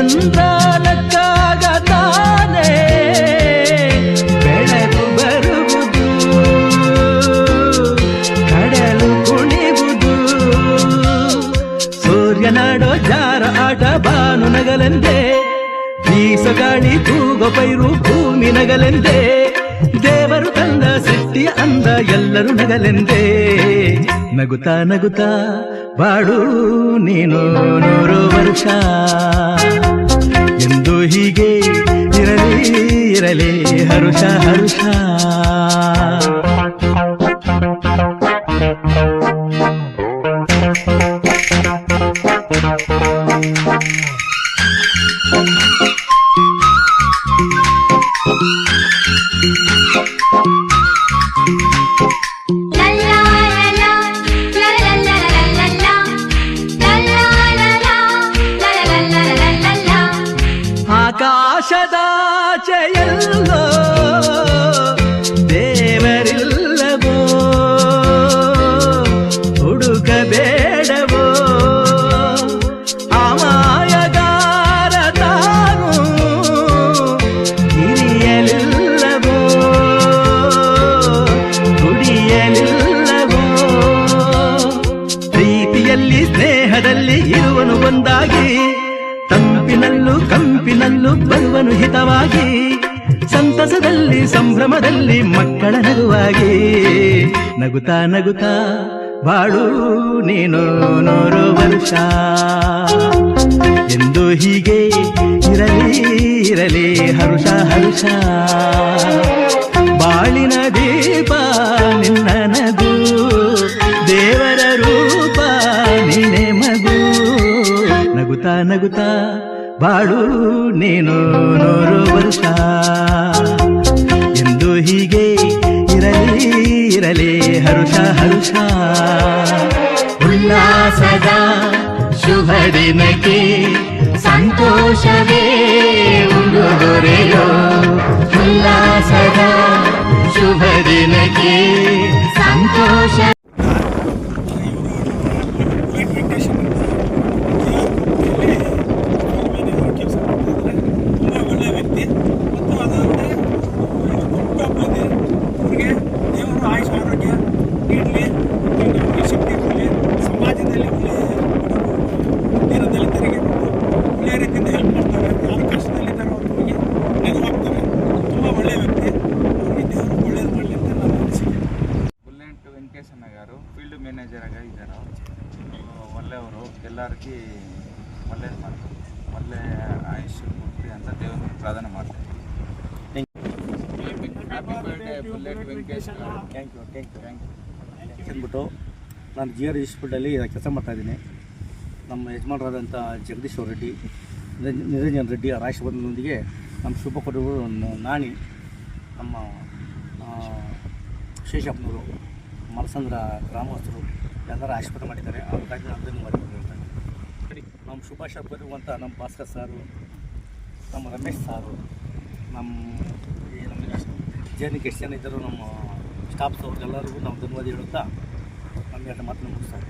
ಚಂದ್ರ ನಕ್ಕಾಗ ತಾನೇ ಬೆಳಕು ಬರುವುದು ಕಡಲು ಕುಣಿವುದು ಸೂರ್ಯನಾಡೋ ಜಾರ ಆಟ ಬಾನು ನಗಲೆಂದೇ ಬೀಸಗಾಳಿ ತೂಗೋ ಪೈರು ಭೂಮಿ ನಗಲೆಂದೇ ದೇವರು ತಂದ ಸೃಷ್ಟಿಯ ಅಂದ ಎಲ್ಲರೂ ನಗಲೆಂದೇ ನಗುತ್ತಾ ನಗುತ್ತಾ ಬಾಡು ನೀನು ನೂರು ವರ್ಷ ಎಂದು ಹೀಗೆ ಇರಲಿ ಇರಲಿ ಹರುಷ ಹರುಷ. La ಆಕಾಶದಾಚೆಯಲ್ಲೋ ದೇವರಿಲ್ಲವೋ ಬರುವನು ಸಂತಸದಲ್ಲಿ, ಸಂಭ್ರಮದಲ್ಲಿ ಮಕ್ಕಳ ನಗುವಾಗಿ. ನಗುತ್ತಾ ನಗುತ್ತಾ, ಬಾಳು ನೀನು ನೂರು ವರ್ಷ. ಎಂದು ಹೀಗೆ ಇರಲಿ ಇರಲಿ, ಹರುಷ ಹರುಷ. ಬಾಳಿನ ದೀಪ ನಿನ್ನ ನಗು, ದೇವರ ರೂಪ ನೀನೆ ಮಗು. ನಗುತ್ತಾ ನಗುತ್ತಾ ಬಾಳು ನೀನು ನೂರು ವರ್ಷ. ಎಂದು ಹೀಗೆ ಇರಲಿ ಇರಲಿ, ಹರುಷ ಹರುಷ. ಉಲ್ಲಾಸದ ಶುಭ ದಿನಕ್ಕೆ ಸಂತೋಷವೇ ಉಡುಗೊರೆಯೋ ಉಲ್ಲಾಸದ ಶುಭ ದಿನಕ್ಕೆ ಸಂತೋಷ దగ్గరగా ಇದೆ ನಾವು ఎల్లరికి ಒಳ್ಳೆ ಮಾಡ್ತಾರೆ ಒಳ್ಳೆ ಆಯುಷ್ ಕೊಟ್ಟು ಅಂತ ದೇವರ ಪ್ರಾರ್ಥನೆ ಮಾಡ್ತಾರೆ ಅಂದ್ಬಿಟ್ಟು ನಾನು ಜಿ ಆರ್ ಹಾಸ್ಪಿಟಲ್ಲಿ ಕೆಲಸ ಮಾಡ್ತಾ ಮಾಡ್ತಾಯಿದ್ದೀನಿ ನಮ್ಮ ಯಜಮಾನರಾದಂಥ ಜಗದೀಶ್ವರ ರೆಡ್ಡಿ ನಿರಂಜನ್ ರೆಡ್ಡಿ ಅವರ ನಮ್ಮ ಶುಭ ಕೊಟ್ಟರು ನಾಣಿ ನಮ್ಮ ಶೇಷಪ್ಪನವರು ಮಲಸಂದ್ರ ಗ್ರಾಮಸ್ಥರು. ಎಲ್ಲರೂ ಆಶೀರ್ವಾದ ಮಾಡಿದ್ದಾರೆ. ಅವ್ರಿಗಾಗಿ ನಾನು ಧನ್ಯವಾದ ಹೇಳ್ತೇನೆ ನಮ್ಮ ಸುಭಾಷ್ ಬರುವಂಥ ನಮ್ಮ ಭಾಸ್ಕರ್ ಸಾರು, ನಮ್ಮ ರಮೇಶ್ ಸಾರು, ನಮ್ಮ ನಮ್ಮ ಜರ್ನಿಗೆ ಎಷ್ಟು ಜನ ಇದ್ದರು ನಮ್ಮ ಸ್ಟಾಫ್ಸ್ ಅವ್ರಿಗೆಲ್ಲರಿಗೂ ನಾವು ಧನ್ಯವಾದ ಹೇಳುತ್ತಾ ನಮ್ಮ ಎರಡು ಮಾತನ್ನು ಮುಗಿಸ್ತಾರೆ